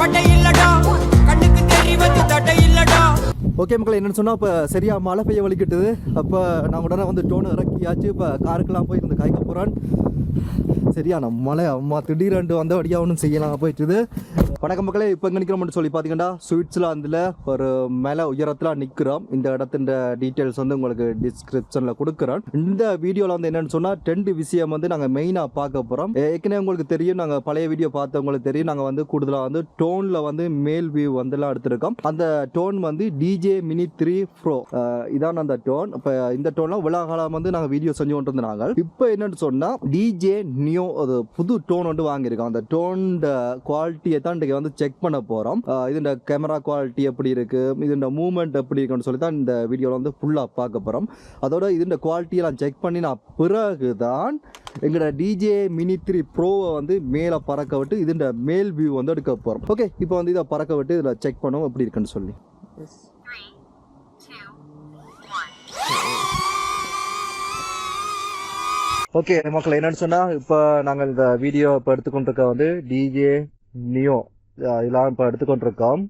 பட்டை இல்லடா கண்ணுக்கு தெரிவது தட்டை இல்லடா ஓகே மக்கள் என்னென்னு சொன்னால் இப்போ சரியா மழை பெய்ய வலிக்கிட்டுது அப்போ நான் உடனே வந்து டோனை இறக்கியாச்சு. இப்போ காருக்கெல்லாம் போய் இருந்து காய்க்க போகிறான் சரியா நம்ம மழை அம்மா திடீரெண்டு வந்தபடியாக ஒன்றும் செய்யலாம் போயிட்டுது. வணக்கம் மக்களே இப்போ எங்கே நிற்கிறோம்னு சொல்லி பார்த்தீங்கன்னா சுவிட்சர்லாந்தில் ஒரு மேலே உயரத்தில் நிற்கிறோம் இந்த இடத்தின் டீட்டெயில்ஸ் வந்து உங்களுக்கு டிஸ்கிரிப்ஷனில் கொடுக்குறோம். இந்த வீடியோவில் வந்து என்னென்னு சொன்னால் ரெண்டு விஷயம் வந்து நாங்கள் மெயினாக பார்க்க போகிறோம் ஏற்கனவே உங்களுக்கு தெரியும் நாங்கள் பழைய வீடியோ பார்த்தவங்களுக்கு தெரியும். நாங்கள் வந்து கூடுதலாக வந்து டோனில் வந்து மேல் வியூ வந்துலாம் எடுத்திருக்கோம். அந்த டோன் வந்து டிஜே மினி த்ரீ ப்ரோ இதான் அந்த டோன் இப்போ இந்த டோன்லாம் விழாகாலம் வந்து நாங்கள் வீடியோ செஞ்சு கொண்டு இருந்தாங்க இப்போ என்னென்னு சொன்னால் டிஜே நியோ அது புது டோன் வந்து வாங்கியிருக்கோம். அந்த டோன் குவாலிட்டியை தான் இன்றைக்கி வந்து செக் பண்ண போகிறோம் இதுண்ட கேமரா குவாலிட்டி எப்படி இருக்குது இதுண்ட மூவ்மெண்ட் எப்படி இருக்குன்னு சொல்லி தான் இந்த வீடியோவில் வந்து ஃபுல்லாக பார்க்க போகிறோம் அதோட இதுண்ட குவாலிட்டியெல்லாம் செக் பண்ணி நான் பிறகு தான் எங்களோட டிஜே மினி த்ரீ ப்ரோவை வந்து மேலே பறக்க விட்டு இதுண்ட மேல் வியூ வந்து எடுக்க போகிறோம் ஓகே இப்போ வந்து இதை பறக்க விட்டு இதில் செக் பண்ணுவோம் எப்படி இருக்குன்னு சொல்லி. ஓகே மக்கள் என்னன்னு சொன்னா இப்போ நாங்கள் இந்த வீடியோ இப்போ எடுத்துக்கொண்டிருக்க வந்து டிஜே நியோ இதெல்லாம் இப்போ எடுத்துக்கொண்டிருக்கோம்.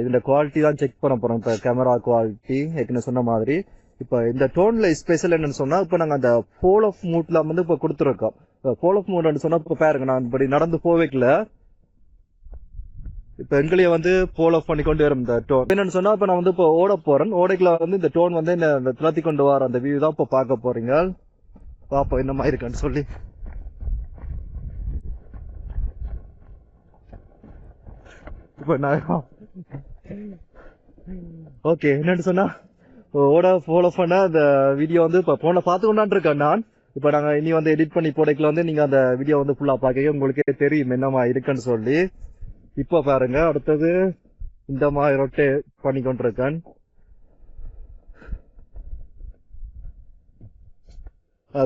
இதோட குவாலிட்டி தான் செக் பண்ண போகிறோம் இப்போ கேமரா குவாலிட்டி ஏற்கனவே சொன்ன மாதிரி. இப்போ இந்த டோனில் ஸ்பெஷல் என்னன்னு சொன்னால் இப்போ நாங்கள் அந்த ஃபோல் ஆஃப் மூட்ல வந்து இப்போ கொடுத்துருக்கோம். ஃபோல் ஆஃப் மூட்னு சொன்னால் இப்போ பாருங்க நான் இப்படி நடந்து போவேக்கல இப்போ எங்களையே வந்து ஃபோல் ஆஃப் பண்ணி கொண்டு வரும் இந்த டோன் என்னன்னு சொன்னால் இப்போ நான் வந்து இப்போ ஓட போகிறேன் ஓடைக்குள்ள வந்து இந்த டோன் வந்து என்ன இந்த துளத்தி கொண்டு வர அந்த வியூ தான் இப்போ பார்க்க போகிறீங்க பாப்போம் என்ன மாதிரி இருக்கான்னு சொல்லி. இப்போ நான் ஓகே என்னன்னு சொன்னா ஓட ஃபாலோ பண்ண அந்த வீடியோ வந்து இப்போ போன பார்த்து நான். இப்போ நாங்கள் இனி வந்து எடிட் பண்ணி போடைக்குள்ள வந்து நீங்கள் அந்த வீடியோ வந்து ஃபுல்லாக பார்க்க உங்களுக்கே தெரியும் என்னமா இருக்குன்னு சொல்லி. இப்போ பாருங்க அடுத்தது இந்த மாதிரி ரொட்டே பண்ணி கொண்டிருக்கேன்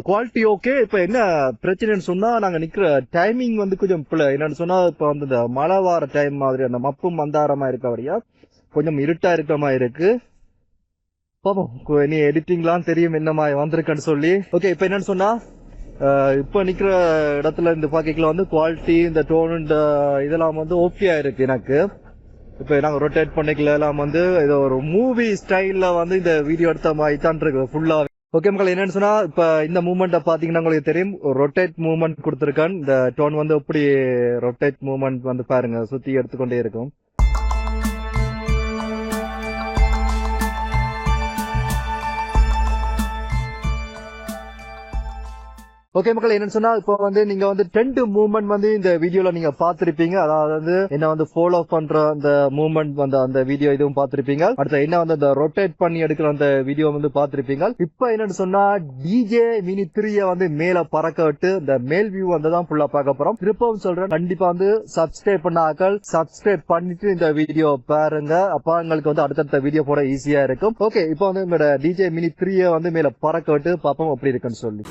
குவாலிட்டி ஓகே இப்போ என்ன பிரச்சனைன்னு சொன்னால் நாங்கள் நிற்கிற டைமிங் வந்து கொஞ்சம் பிள்ளை என்னன்னு சொன்னால் இப்போ வந்து இந்த மழை வார டைம் மாதிரி அந்த மப்பு இருக்க வழியா கொஞ்சம் இருட்டாக இருக்கிற மாதிரி இருக்குது பாப்போம். நீ எடிட்டிங்லாம் தெரியும் என்ன மாதிரி வந்திருக்குன்னு சொல்லி. ஓகே இப்போ என்னன்னு சொன்னா இப்போ நிற்கிற இடத்துல இந்த பாக்கெட்ல வந்து குவாலிட்டி இந்த டோன் இந்த இதெல்லாம் வந்து ஓகே இருக்கு எனக்கு. இப்போ நாங்கள் ரொட்டேட் பண்ணிக்கல எல்லாம் வந்து இது ஒரு மூவி ஸ்டைலில் வந்து இந்த வீடியோ எடுத்த மாதிரி தான் இருக்குது ஃபுல்லாக ஓகே மக்கள் என்னன்னு சொன்னா இப்ப இந்த மூமெண்ட்டை பாத்தீங்கன்னா உங்களுக்கு தெரியும். ரொட்டேட் மூவ்மெண்ட் கொடுத்துருக்கான். இந்த டோன் வந்து எப்படி ரொட்டேட் மூவ்மெண்ட் வந்து பாருங்க சுத்தி எடுத்துக்கொண்டே இருக்கும். ஓகே மக்கள் என்னன்னு சொன்னா இப்போ வந்து நீங்க வந்து டென்ட் மூவ்மெண்ட் வந்து இந்த வீடியோல நீங்க பாத்திருப்பீங்க அதாவது வந்து என்ன வந்து ஃபாலோ பண்ற அந்த மூவ்மெண்ட் வந்து அந்த வீடியோ இதுவும் பாத்திருப்பீங்க அடுத்து என்ன வந்து அந்த ரொட்டேட் பண்ணி எடுக்கிற அந்த வீடியோ வந்து பாத்திருப்பீங்க இப்போ என்னன்னு சொன்னா டிஜே மினி த்ரீய வந்து மேல பறக்க விட்டு இந்த மேல் வியூ வந்து தான் ஃபுல்லா பார்க்க போறோம். திருப்பவும் சொல்றேன் கண்டிப்பா வந்து சப்ஸ்கிரைப் பண்ண ஆக்கள் சப்ஸ்கிரைப் பண்ணிட்டு இந்த வீடியோ பாருங்க. அப்ப உங்களுக்கு வந்து அடுத்தடுத்த வீடியோ போட ஈஸியா இருக்கும். ஓகே இப்போ வந்து உங்களோட டிஜே மினி த்ரீய வந்து மேல பறக்க விட்டு பார்ப்போம் அப்படி இருக்குன்னு சொல்லி.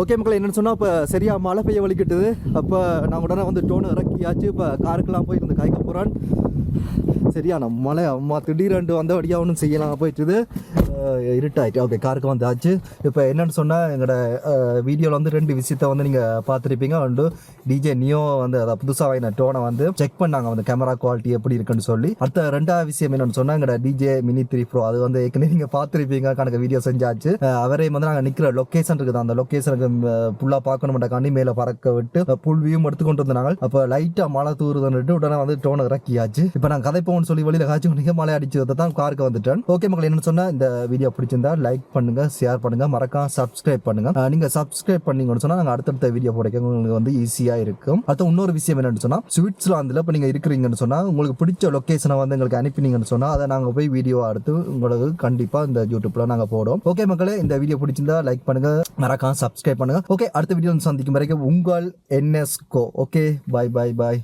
ஓகே மக்கள் என்னென்னு சொன்னால் இப்போ சரியாக மழை பெய்ய வலிக்கிட்டுது அப்போ நான் உடனே வந்து டோனு இறக்கியாச்சு. இப்போ காருக்கெல்லாம் போய் இந்த காய்க்க போகிறான் சரியான மழை அம்மா திடீரெண்டு வந்தபடியாக ஒன்றும் செய்யலாம் போயிட்டுது இருட்டாயிட்டு ஓகே காருக்கு வந்தாச்சு இப்போ என்னென்னு சொன்னால் எங்களோட வீடியோவில் வந்து ரெண்டு விஷயத்த வந்து நீங்கள் பார்த்துருப்பீங்க அண்டு டிஜே நியோ வந்து அதை புதுசாக வாங்கின டோனை வந்து செக் பண்ணாங்க வந்து கேமரா குவாலிட்டி எப்படி இருக்குன்னு சொல்லி அடுத்த ரெண்டாவது விஷயம் என்னென்னு சொன்னால் எங்களோட டிஜே மினி த்ரீ ப்ரோ அது வந்து ஏற்கனவே நீங்கள் பார்த்துருப்பீங்க கணக்கு வீடியோ செஞ்சாச்சு அவரே அவரையும் வந்து நாங்கள் நிற்கிற லொக்கேஷன் இருக்குது அந்த லொக்கேஷனுக்கு ஃபுல்லாக பார்க்கணுமெண்டாக்காண்டி மேலே பறக்க விட்டு புல் வியூம் எடுத்துக்கொண்டு வந்தாங்க அப்போ லைட்டாக மழை தூருதுன்னுட்டு உடனே வந்து டோனை இறக்கியாச்சு இப்போ நாங்கள் கதை போகணும்னு சொல்லி வெளியில் காய்ச்சி கொண்டு மழை அடிச்சதை தான் காருக்கு வந்துட்டேன். ஓகே மக்கள் என்ன சொன்னால் இந்த வீடியோ பிடிச்சிருந்தா லைக் பண்ணுங்க ஷேர் பண்ணுங்க மறக்காம சப்ஸ்கிரைப் பண்ணுங்க. நீங்கள் சப்ஸ்கிரைப் பண்ணீங்கன்னு சொன்னால் நாங்கள் அடுத்தடுத்த வீடியோ போடைக்க உங்களுக்கு வந்து ஈஸியாக இருக்கும். அடுத்த இன்னொரு விஷயம் என்னன்னு சொன்னால் சுவிட்சர்லாந்துல இப்போ நீங்கள் இருக்கிறீங்கன்னு சொன்னால் உங்களுக்கு பிடிச்ச லொக்கேஷனை வந்து எங்களுக்கு அனுப்பினீங்கன்னு சொன்னால் அதை நாங்கள் போய் வீடியோ எடுத்து உங்களுக்கு கண்டிப்பாக இந்த யூடியூப்பில் நாங்கள் போடுவோம். ஓகே மக்களே இந்த வீடியோ பிடிச்சிருந்தா லைக் பண்ணுங்க மறக்காம சப்ஸ்கிரைப் பண்ணுங்க. ஓகே அடுத்த வீடியோ சந்திக்கும் வரைக்கும் உங்கள் என்எஸ்கோ ஓகே பை பை பை